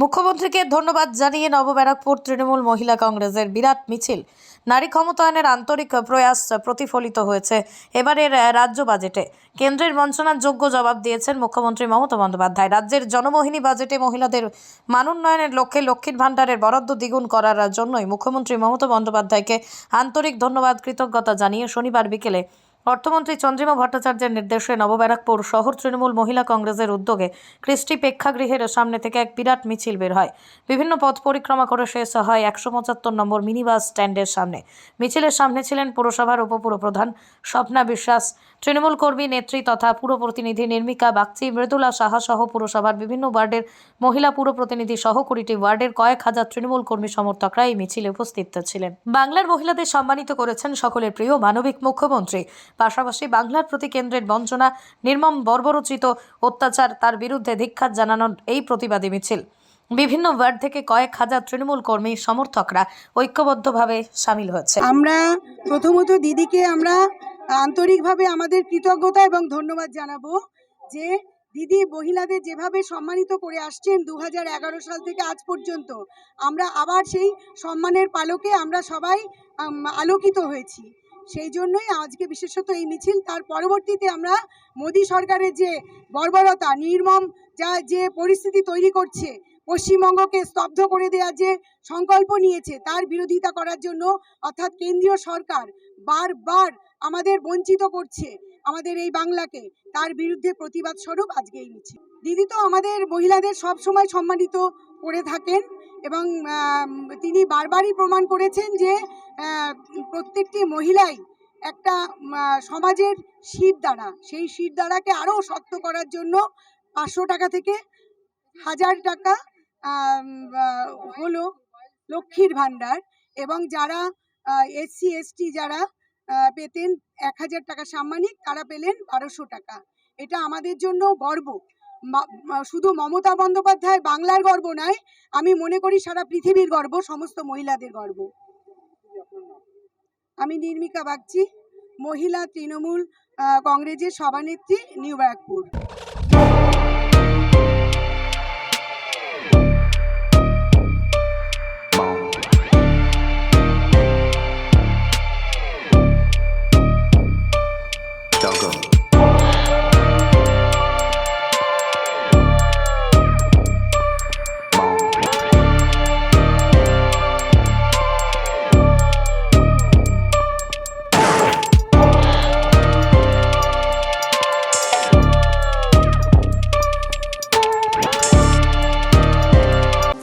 মুখ্যমন্ত্রীকে ধন্যবাদ জানিয়ে নবব্যারাকপুর তৃণমূল মহিলা কংগ্রেসের বিরাট মিছিল। নারী ক্ষমতায়নের আন্তরিক প্রয়াস প্রতিফলিত হয়েছে এবারের রাজ্য বাজেটে। কেন্দ্রের বঞ্চনার যোগ্য জবাব দিয়েছেন মুখ্যমন্ত্রী মমতা বন্দ্যোপাধ্যায়। রাজ্যের জনমোহিনী বাজেটে মহিলাদের মানোন্নয়নের লক্ষ্যে লক্ষ্মীর ভাণ্ডারের বরাদ্দ দ্বিগুণ করার জন্যই মুখ্যমন্ত্রী মমতা বন্দ্যোপাধ্যায়কে আন্তরিক ধন্যবাদ, কৃতজ্ঞতা জানিয়ে শনিবার বিকেলে অর্থমন্ত্রী চন্দ্রিমা ভট্টাচার্যের নির্দেশে নবব্যারাকপুর শহর তৃণমূল মহিলা কংগ্রেসের উদ্যোগে কৃষ্টি প্রেক্ষাগৃহের সামনে থেকে এক বিরাট মিছিল বের হয়। বিভিন্ন পথ পরিক্রমা করে শেষ হয় একশো পঁচাত্তর নম্বর মিনি বাস স্ট্যান্ডের সামনে। মিছিলের সামনে ছিলেন পুরসভার উপপুরপ্রধান স্বপ্না বিশ্বাস। তৃণমূল কর্মী, নেত্রী তথা পুর প্রতিনিধি নির্মিকা বাগচি, মৃদুলা সাহা সহ পুরসভার বিভিন্ন ওয়ার্ডের মহিলা পুর প্রতিনিধি সহ কুড়িটি ওয়ার্ডের কয়েক হাজার তৃণমূল কর্মী সমর্থকরা এই মিছিলে উপস্থিত ছিলেন। বাংলার মহিলাদের সম্মানিত করেছেন সকলের প্রিয় মানবিক মুখ্যমন্ত্রী। পাশাপাশি বাংলার প্রতি কেন্দ্রের বঞ্চনা, নির্মম বর্বরচিত অত্যাচার তার বিরুদ্ধে ধিক্ষার জানানোর এই প্রতিবাদী মিছিল। বিভিন্ন ওয়ার্ড থেকে কয়েক হাজার তৃণমূল কর্মী, সমর্থকরা ঐক্যবদ্ধভাবে সামিল হয়েছে। আমরা প্রথমত দিদিকে আমরা আন্তরিকভাবে আমাদের কৃতজ্ঞতা এবং ধন্যবাদ জানাব যে দিদি মহিলাদের যেভাবে সম্মানিত করে আসছেন দু হাজার এগারো সাল থেকে আজ পর্যন্ত, আমরা আবার সেই সম্মানের পালকে আমরা সবাই আলোকিত হয়েছি। সেই জন্যই আজকে বিশেষত এই মিছিল। তার পরবর্তীতে আমরা মোদী সরকারের যে বর্বরতা, নির্মম যা যে পরিস্থিতি তৈরি করছে, পশ্চিমবঙ্গকে স্তব্ধ করে দেওয়ার যে সংকল্প নিয়েছে, তার বিরোধিতা করার জন্য অর্থাৎ কেন্দ্রীয় সরকার বারবার আমাদের বঞ্চিত করছে আমাদের এই বাংলাকে। তার বিরুদ্ধে প্রতিবাদ স্বরূপ আজকে এই মিছিল। দিদি তো আমাদের মহিলাদের সব সময় সম্মানিত করে থাকেন। এবং তিনি বারবারই প্রমাণ করেছেন যে প্রত্যেকটি মহিলাই একটা সমাজের শির দ্বারা সেই শির দ্বারাকে আরও শক্ত করার জন্য পাঁচশো টাকা থেকে হাজার টাকা হলো লক্ষ্মীর ভাণ্ডার এবং যারা এসসি, এসটি যারা পেতেন এক হাজার টাকা সাম্মানিক, তারা পেলেন বারোশো টাকা। এটা আমাদের জন্য গর্ব। শুধু মমতা বন্দ্যোপাধ্যায় বাংলার গর্ব নয়, আমি মনে করি সারা পৃথিবীর গর্ব, সমস্ত মহিলাদের গর্ব। আমি নির্মিকা বাগচি, মহিলা তৃণমূল কংগ্রেসের সভানেত্রী, নিউ ব্যারাকপুর।